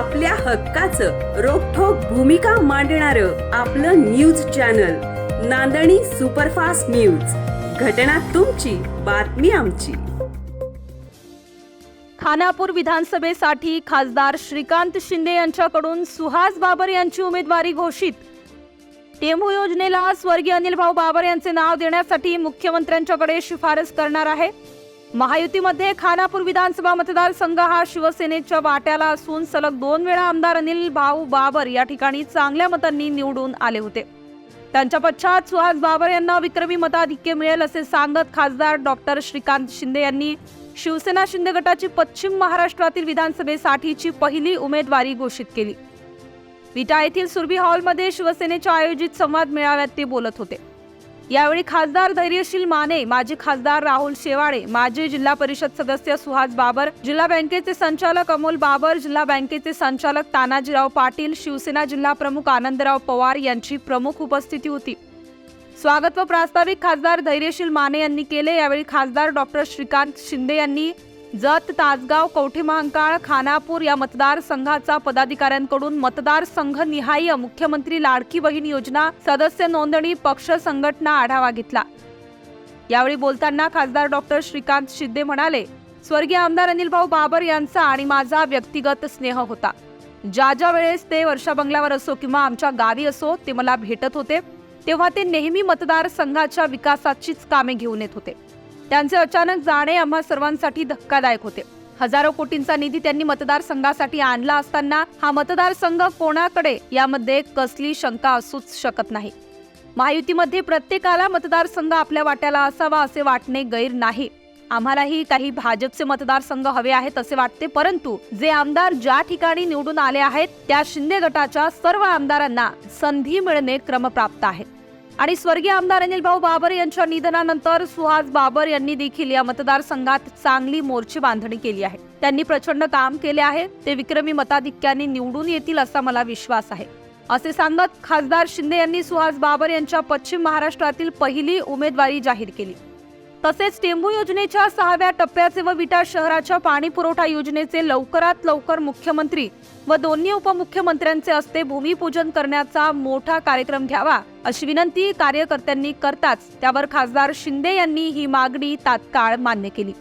आपल्या हक्काचं रोखोक भूमिका मांडणार आपलं न्यूज चॅनल नांदणी सुपरफास्ट न्यूज. घटना तुमची बातमी आमची. खानापूर विधानसभेसाठी खासदार श्रीकांत शिंदे यांच्याकडून सुहास बाबर यांची उमेदवारी घोषित. टेंभू योजनेला स्वर्गीय अनिल भाऊ बाबर यांचे नाव देण्यासाठी मुख्यमंत्र्यांच्याकडे शिफारस करणार आहे. महायुतीमध्ये खानापूर विधानसभा मतदारसंघ हा शिवसेनेच्या वाट्याला असून सलग दोन वेळा आमदार अनिल भाऊ बाबर या ठिकाणी चांगल्या मतांनी निवडून आले होते. त्यांच्या पश्चात सुहास बाबर यांना विक्रमी मताधिक्य मिळेल असे सांगत खासदार डॉक्टर श्रीकांत शिंदे यांनी शिवसेना शिंदे गटाची पश्चिम महाराष्ट्रातील विधानसभेसाठीची पहिली उमेदवारी घोषित केली. विटा येथील सुरभी हॉलमध्ये शिवसेनेच्या आयोजित संवाद मेळाव्यात ते बोलत होते. यावेळी खासदार धैर्यशील माने माजी खासदार राहुल शेवाळे माजी जिल्हा परिषद सदस्य सुहास बाबर जिल्हा बँकेचे संचालक अमोल बाबर जिल्हा बँकेचे संचालक तानाजीराव पाटील शिवसेना जिल्हा प्रमुख आनंदराव पवार यांची प्रमुख उपस्थिती होती. स्वागत व प्रास्ताविक खासदार धैर्यशील माने यांनी केले. यावेळी खासदार डॉक्टर श्रीकांत शिंदे यांनी जत तासगाव कवठे महांकाळ खानापूर या मतदारसंघाचा पदाधिकाऱ्यांकडून मतदारसंघ निहाय मुख्यमंत्री लाडकी बहीण योजना सदस्य नोंदणी पक्ष संघटना आढावा घेतला. यावेळी बोलताना खासदार डॉक्टर श्रीकांत शिंदे म्हणाले स्वर्गीय आमदार अनिलभाऊ बाबर यांचा आणि माझा व्यक्तिगत स्नेह होता. ज्या ज्या वेळेस ते वर्षा बंगल्यावर असो किंवा आमच्या गावी असो ते मला भेटत होते तेव्हा ते नेहमी मतदारसंघाच्या विकासाचीच कामे घेऊन येत होते. त्यांचे अचानक जाणे आम्हा सर्वांसाठी धक्कादायक होते. हजारो कोटींचा निधी त्यांनी मतदारसंघासाठी आणला असताना हा मतदारसंघ कोणाकडे यामध्ये कसली शंका असूच शकत नाही. महायुतीमध्ये प्रत्येकाला मतदारसंघ आपल्या वाट्याला असावा असे वाटणे गैर नाही. आम्हालाही काही भाजपचे मतदारसंघ हवे आहेत असे वाटते परंतु जे आमदार ज्या ठिकाणी निवडून आले आहेत त्या शिंदे गटाच्या सर्व आमदारांना संधी मिळणे क्रमप्राप्त आहे. आणि स्वर्गीय आमदार अनिल भाऊ बाबर यांच्या निधनानंतर सुहास बाबर यांनी देखील या मतदारसंघात चांगली मोर्चे बांधणी केली आहे. त्यांनी प्रचंड काम केले आहे. ते विक्रमी मताधिक्याने निवडून येतील असा मला विश्वास आहे. असे सांगत खासदार शिंदे यांनी सुहास बाबर यांच्या पश्चिम महाराष्ट्रातील पहिली उमेदवारी जाहीर केली. तसेच टेंभू योजनेच्या सहाव्या टप्प्याचे व विटा शहराच्या पाणी पुरवठा योजनेचे लवकरात लवकर मुख्यमंत्री व दोन्ही उपमुख्यमंत्र्यांचे हस्ते भूमिपूजन करण्याचा मोठा कार्यक्रम घ्यावा अशी विनंती कार्यकर्त्यांनी करताच त्यावर खासदार शिंदे यांनी ही मागणी तात्काळ मान्य केली.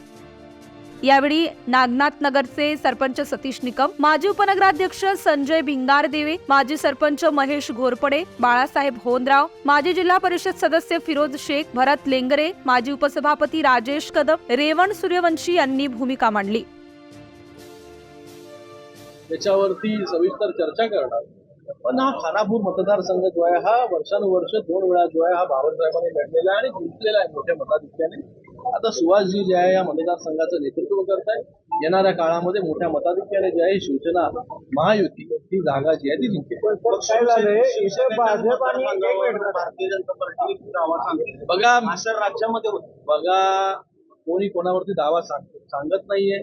यावेळी नागनाथ नगरचे सरपंच सतीश निकम माजी उपनगराध्यक्ष संजय भिंगारदेवे माजी सरपंच महेश घोरपडे बाळासाहेब होनराव माजी जिल्हा परिषद सदस्य फिरोज शेख भरत लेंगरे माजी उपसभापती राजेश कदम रेवण सूर्यवंशी यांनी भूमिका मांडली. त्याच्यावरती सविस्तर चर्चा करणार. पण हा खानापूर मतदारसंघ जो आहे हा वर्षानुवर्ष दोन वेळा जो आहे हा बाबासाहेबांनी लढलेला आणि जिंकलेला आहे मोठ्या मताधिक्याने. आता सुहासजी जे आहे या मतदारसंघाचं नेतृत्व करत आहे येणाऱ्या काळामध्ये मोठ्या मताधिक्याने जे आहे शिवसेना महायुती ही जागा जी आहे ती जिंकेल. काय झालंय इथे भाजप आणि एक मिनिट, भारतीय जनता पार्टी दावा सांगते बघा राज्यामध्ये बघा कोणी कोणावरती दावा सांग सांगत नाहीये.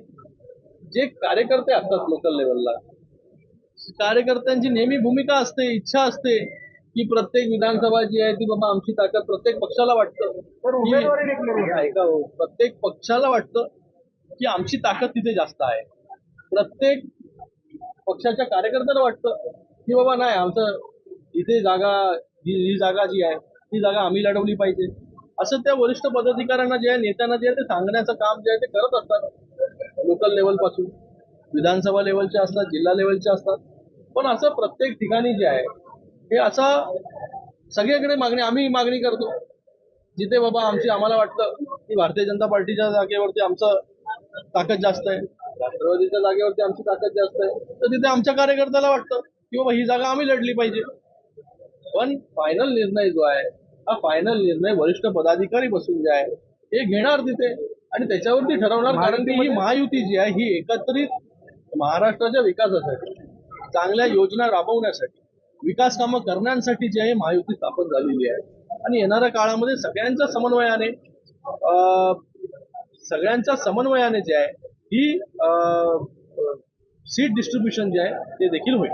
जे कार्यकर्ते असतात लोकल लेवलला कार्यकर्त्यांची नेहमी भूमिका असते इच्छा असते. की प्रत्येक विधानसभा जी आहे ती बाबा आमची ताकद प्रत्येक पक्षाला वाटतं. ऐका हो, प्रत्येक पक्षाला वाटतं की आमची ताकद तिथे जास्त आहे. प्रत्येक पक्षाच्या कार्यकर्त्यांना वाटतं की बाबा नाही आमचं इथे जागा ही जागा जी आहे ती जागा आम्ही लढवली पाहिजे. असं त्या वरिष्ठ पदाधिकाऱ्यांना जे आहे नेत्यांना जे आहे ते सांगण्याचं काम जे आहे ते करत असतात. लोकल लेवलपासून. विधानसभा लेवलचे असतात जिल्हा लेवलचे असतात. पण असं प्रत्येक ठिकाणी जे आहे हे असं सगळीकडे मागणी आम्ही मागणी करतो. जिथे बाबा आमची आम्हाला वाटतं की भारतीय जनता पार्टीच्या जागेवरती आमचं ताकद जास्त आहे. राष्ट्रवादीच्या जागेवरती आमची ताकद जास्त आहे. तर तिथे आमच्या कार्यकर्त्याला वाटतं की बाबा ही जागा आम्ही लढली पाहिजे. पण फायनल निर्णय जो आहे हा फायनल निर्णय वरिष्ठ पदाधिकारी बसून जे आहे हे घेणार तिथे आणि त्याच्यावरती ठरवणार कारण की ही महायुती जी आहे ही एकत्रित महाराष्ट्राच्या विकासासाठी चांगल्या योजना राबवण्यासाठी विकास कामं करण्यासाठी जी आहे महायुती स्थापन झालेली आहे. आणि येणाऱ्या काळामध्ये सगळ्यांच्या समन्वयाने सगळ्यांच्या समन्वयाने जे आहे ही सीट डिस्ट्रीब्युशन जे आहे ते देखील होईल.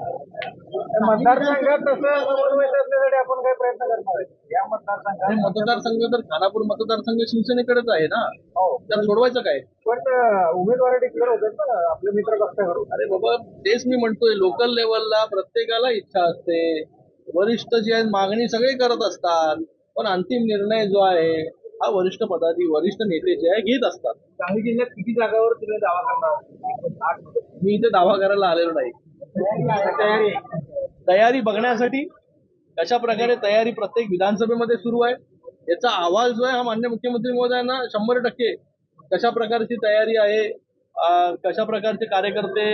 मतदारसंघात तसं समन्वय साधण्यासाठी आपण काय प्रयत्न करणार आहे. या मतदारसंघात मतदारसंघ तर खानापूर मतदारसंघ शिवसेनेकडेच आहे ना? हो. तर सोडवायचं काय? पण उमेदवारी डिक्लेअर होतात ना आपल्या मित्र पक्षाकडून अरे बाबा तेच मी म्हणतोय लोकल लेवलला प्रत्येकाला इच्छा असते. वरिष्ठ जे आहेत मागणी सगळे करत असतात. पण अंतिम निर्णय जो आहे हा वरिष्ठ पदाधी वरिष्ठ नेते जे आहे घेत असतात. सांगली जिल्ह्यात किती जागावर तुम्ही दावा करणार? मी इथे दावा करायला आलेलो नाही. तयारी. तयारी बघण्यासाठी कशा प्रकारे तयारी प्रत्येक विधानसभेमध्ये सुरू आहे याचा अहवाल जो आहे हा मान्य मुख्यमंत्री महोदयांना शंभर टक्के कशा प्रकारची तयारी आहे कशा प्रकारचे कार्यकर्ते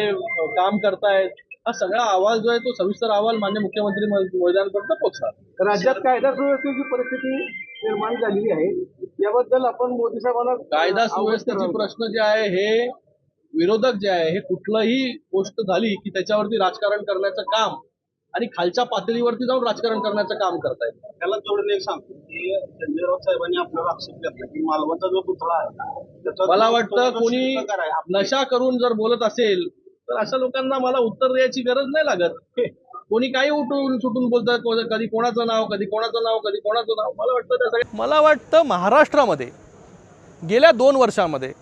काम करतायत हा सगळा अहवाल जो आहे तो सविस्तर अहवाल मान्य मुख्यमंत्री महोदयांपर्यंत पोहोचणार राज्यात कायदा सुव्यवस्थेची परिस्थिती निर्माण झालेली आहे याबद्दल आपण मोदी साहेबांना कायदा सुव्यवस्थेचे. प्रश्न जे आहे हे विरोधक जे आहे हे कुठलंही गोष्ट झाली की त्याच्यावरती राजकारण करण्याचं काम आणि खालच्या पातळीवरती जाऊन राजकारण करण्याचं काम करतायत. त्याला जोडून एक सांगतो की संजय राऊत साहेबांनी आपल्याला आक्षेप घेतला की मालवणचा जो पुतळा आहे त्याचा मला वाटतं कोणी नशा करून जर बोलत असेल तर अशा लोकांना मला उत्तर द्यायची गरज नाही लागत. कोणी काही उठून सुटून बोलतात कधी कोणाचं नाव कधी कोणाचं नाव कधी कोणाचं नाव मला वाटतं त्या सगळ्या मला वाटतं महाराष्ट्रामध्ये गेल्या दोन वर्षामध्ये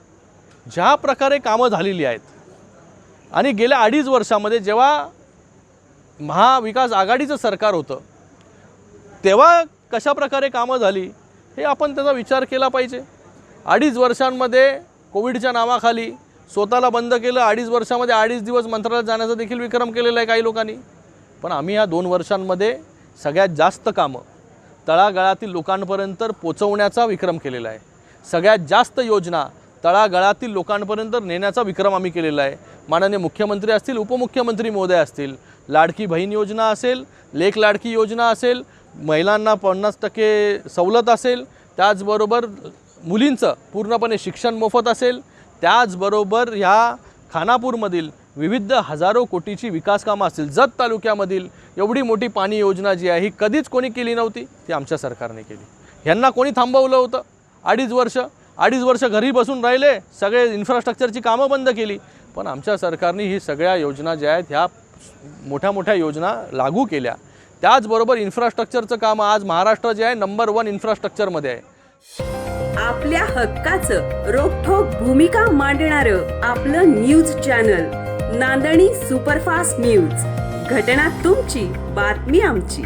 ज्या प्रकारे कामं झालेली आहेत आणि गेल्या अडीच वर्षामध्ये जेव्हा महाविकास आघाडीचं सरकार होतं. तेव्हा कशा प्रकारे कामं झाली हे आपण त्याचा विचार केला पाहिजे. अडीच वर्षांमध्ये कोविडच्या नावाखाली स्वतःला बंद केलं अडीच वर्षामध्ये अडीच दिवस मंत्रालयात जाण्याचा देखील विक्रम केलेला आहे काही लोकांनी. पण आम्ही या दोन वर्षांमध्ये सगळ्यात जास्त कामं तळागाळातील लोकांपर्यंत पोचवण्याचा विक्रम केलेला आहे. सगळ्यात जास्त योजना तळागाळातील लोकांपर्यंत नेण्याचा विक्रम आम्ही केलेला आहे. माननीय मुख्यमंत्री असतील उपमुख्यमंत्री महोदय असतील लाडकी बहीण योजना असेल लेख लाडकी योजना असेल महिलांना पन्नास टक्के सवलत असेल त्याचबरोबर मुलींचं पूर्णपणे शिक्षण मोफत असेल त्याचबरोबर ह्या खानापूरमधील विविध हजारो कोटीची विकासकामं असतील जत तालुक्यामधील एवढी मोठी पाणी योजना जी आहे ही कधीच कोणी केली नव्हती ती आमच्या सरकारने केली. ह्यांना कोणी थांबवलं होतं? अडीच वर्ष अडीच वर्ष घरी बसून राहिले सगळे इन्फ्रास्ट्रक्चरची कामं बंद केली पण आमच्या सरकारने ही सगळ्या योजना ज्या आहेत ह्या मोठ्या मोठ्या योजना लागू केल्या. त्याचबरोबर इन्फ्रास्ट्रक्चरचं काम आज महाराष्ट्र जे आहे नंबर वन इन्फ्रास्ट्रक्चरमध्ये आहे. आपल्या हक्काचं रोखोक भूमिका मांडणारं आपलं न्यूज चॅनल नांदणी सुपरफास्ट न्यूज घटना तुमची बातमी आमची.